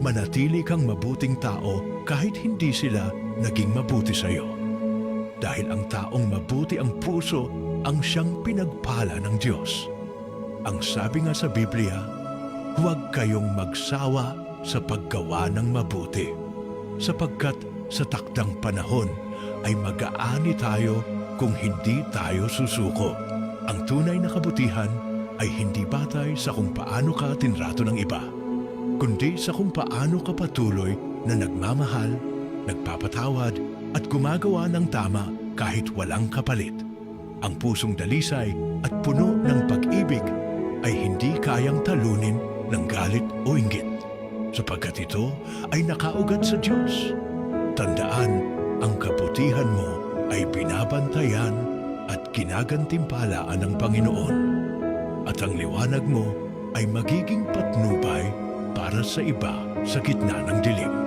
manatili kang mabuting tao kahit hindi sila naging mabuti sa iyo. Dahil ang taong mabuti ang puso ang siyang pinagpala ng Diyos. Ang sabi nga sa Biblia, huwag kayong magsawa sa paggawa ng mabuti, sapagkat sa takdang panahon ay mag-aani tayo kung hindi tayo susuko. Ang tunay na kabutihan ay hindi batay sa kung paano ka tinrato ng iba, kundi sa kung paano ka patuloy na nagmamahal, nagpapatawad at gumagawa ng tama kahit walang kapalit. Ang pusong dalisay at puno ng pag-ibig ay hindi kayang talunin ng galit o inggit, sapagkat ito ay nakaugat sa Diyos. Tandaan, ang kabutihan mo ay binabantayan at ginagantimpalaan ng Panginoon. At ang liwanag mo ay magiging patnubay sa iba sa gitna ng dilim.